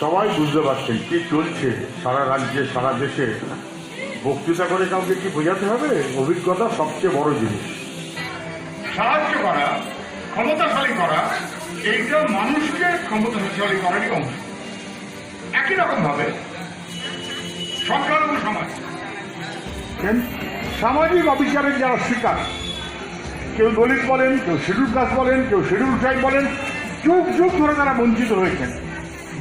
সবাই বুঝতে পারছেন কি চলছে সারা রাজ্যে সারা দেশে। বক্তৃতা করে কাউকে কি বোঝাতে হবে? অভিজ্ঞতা সবচেয়ে বড় জিনিস। সাহায্য করা ক্ষমতাশালী করা এইটা মানুষকে ক্ষমতাশালী করারই অংশ। একই রকম ভাবে সংখ্যালঘু সমাজ। সামাজিক অবিচারের যারা শিকার কেউ দলিত বলেন কেউ শিডিউল কাস্ট বলেন কেউ শিডিউল ট্রাইব বলেন যুগ যুগ ধরে যারা বঞ্চিত হয়েছেন,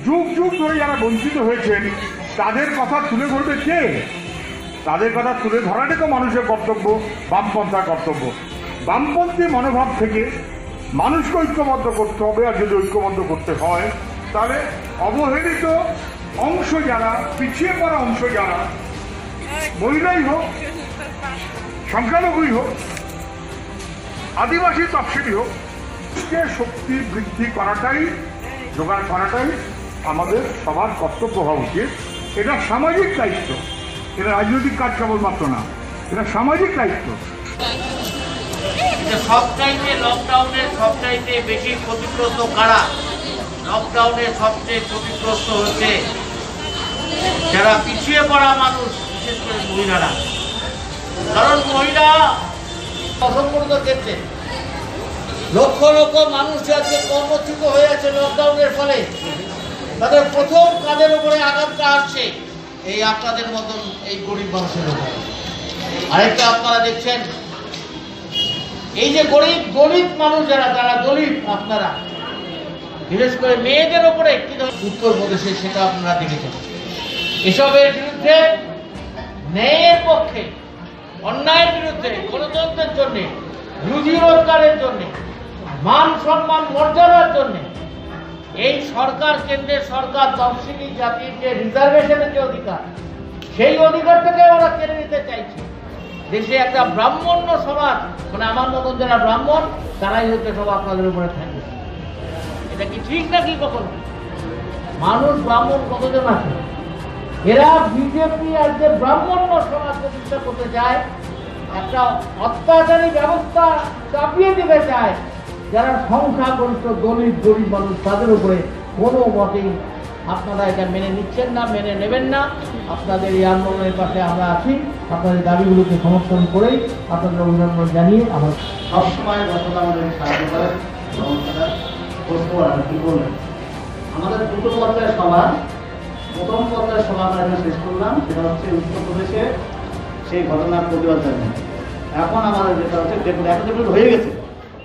যুগ যুগ ধরে যারা বঞ্চিত হয়েছেন, তাদের কথা তুলে ধরবে কে? তাদের কথা তুলে ধরাটাই তো মানুষের কর্তব্য বামপন্থার কর্তব্য। বামপন্থী মনোভাব থেকে মানুষকে ঐক্যবদ্ধ করতে হবে, আর যদি ঐক্যবদ্ধ করতে হয়, তাহলে অবহেলিত অংশ যারা, পিছিয়ে পড়া অংশ যারা, মহিলাই হোক, সংখ্যালঘুই হোক, আদিবাসী তফসিলি হোক কে শক্তি বৃদ্ধি করাটাই জোগাড় করাটাই আমাদের সবার কর্তব্য হওয়া উচিত। এটা সামাজিক দায়িত্ব। এটা রাজনৈতিক কাজ কেবলমাত্র না, এটা সামাজিক দায়িত্ব। যে সবচাইতে লকডাউনে সবচাইতে বেশি ক্ষতিগ্রস্ত কারা? লকডাউনে সবচেয়ে ক্ষতিগ্রস্ত হচ্ছে যারা পিছিয়ে পড়া মানুষ, বিশেষ করে মহিলারা। কারণ মহিলা অসম্পূর্ণ ক্ষেত্রে লক্ষ লক্ষ মানুষ আজকে কর্মচ্যুত হয়ে আছে লকডাউনের ফলে, তাদের প্রথম কাদের উপরে আঘাতটা আসছে। এই আপনাদের মতন এই গরিব মানুষের উপরে। আরেকটা আপনারা দেখছেন, এই যে গরিব দলিত মানুষ যারা যারা দলিত আপনারা, বিশেষ করে মেয়েদের ওপরে ধরনের উত্তরপ্রদেশে সেটা আপনারা দেখেছেন। এসবের বিরুদ্ধে, ন্যায়ের পক্ষে, অন্যায়ের বিরুদ্ধে, গণতন্ত্রের জন্যে, রুজি রোজগারের জন্য মান সম্মান মর্যাদার জন্য। এই সরকার কেন্দ্রের সরকার তফসিলি জাতির যে রিজার্ভেশনের যে অধিকার, সেই অধিকারটাকে ওরা কেড়ে নিতে চাইছে। দেশে একটা ব্রাহ্মণ্য সমাজ মানে আমার মতন যারা ব্রাহ্মণ, তারাই হচ্ছে সব আপনাদের উপরে থাকবে। এটা কি ঠিক নাকি কখনো? মানুষ ব্রাহ্মণ কতজন আছে? এরা বিজেপি আর যে ব্রাহ্মণ্য সমাজ প্রতিষ্ঠা করতে চায়, একটা অত্যাচারী ব্যবস্থা চাপিয়ে দিতে চায় যারা সংখ্যাগরিষ্ঠ দলিত, গরিব মানুষ, তাদের উপরে কোনো মতেই আপনারা এটা মেনে নিচ্ছেন না, মেনে নেবেন না। আপনাদের এই আন্দোলনের পাশে আমরা আছি। আপনাদের দাবিগুলোকে সমর্থন করেই আপনাদের অভিনন্দন জানিয়ে আমার সবসময় ঘটনা আমাদের সাহায্য করেন। আমাদের দুটো পর্যায়ের সভা, প্রথম পর্যায়ের সভা আমরা এখানে শেষ করলাম। সেটা হচ্ছে উত্তরপ্রদেশে সেই ঘটনার প্রতিবাদ জানিয়ে। এখন আমাদের যেটা হচ্ছে হয়ে গেছে।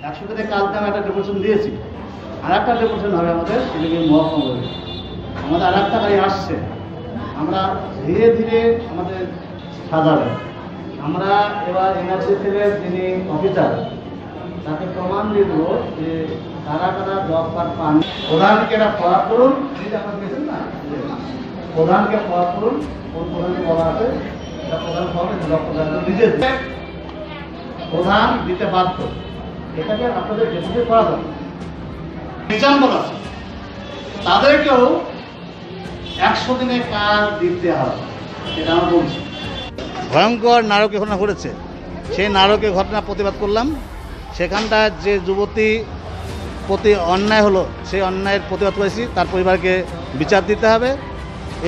একশো দিনে কালকে আমি একটা ডেপুটেশন দিয়েছি। আর একটা ডেপুটেশন হবে আমাদের সেদিকে মহকুমা আমাদের আর একটা গাড়ি আসছে। আমরা ধীরে ধীরে আমাদের সাজাবে। আমরা এবার এনআরসিসির যিনি অফিসার তাকে প্রমাণ দিয়ে দেবো যে কারা কারা জব কার্ড পান। প্রধানকে এটা ফরাপ করুন। না? প্রধানকে ফরাপ করুন। কোন প্রধানকে বলা আছে? এটা প্রধান হবে জব প্রধান নিজে। দেবে। প্রধান দিতে বাধ্য। এটাকে আপনাদের ডেপুটি করা তাদেরকেও একশো দিনে কাজ দিতে হবে এটা আমরা বলছি। ভয়ঙ্কর নারকীয় ঘটনা ঘটেছে। সেই নারকীয় ঘটনা প্রতিবাদ করলাম। সেখানটা যে যুবতী প্রতি অন্যায় হলো, সেই অন্যায়ের প্রতিবাদ করেছি। তার পরিবারকে বিচার দিতে হবে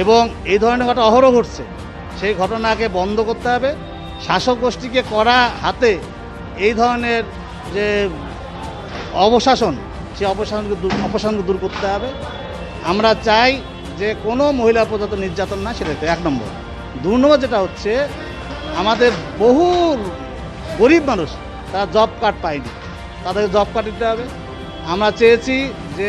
এবং এই ধরনের ঘটনা অহরহ ঘটছে। সেই ঘটনাকে বন্ধ করতে হবে। শাসক গোষ্ঠীকে করা হাতে এই ধরনের যে অবশাসন, সে অপশাসনকে অপশাসনকে দূর করতে হবে। আমরা চাই যে কোনো মহিলা প্রদত্ত নির্যাতন না সেটা এক নম্বর। দু নম্বর যেটা হচ্ছে, আমাদের বহু গরিব মানুষ, তারা জব কার্ড পায়নি। তাদেরকে জব কার্ড দিতে হবে। আমরা চেয়েছি যে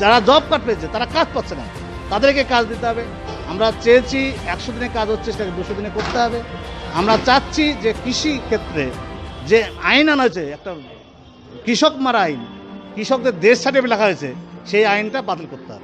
যারা জব কার্ড পেয়েছে, তারা কাজ পাচ্ছে না। তাদেরকে কাজ দিতে হবে। আমরা চেয়েছি একশো দিনে কাজ হচ্ছে, সেটাকে দুশো দিনে করতে হবে। আমরা চাচ্ছি যে কৃষি ক্ষেত্রে যে আইন আনা হয়েছে, একটা কৃষক মারা আইন, কৃষকদের দেশ সার্টিফিকেট লেখা হয়েছে, সেই আইনটা বাতিল করতে হবে।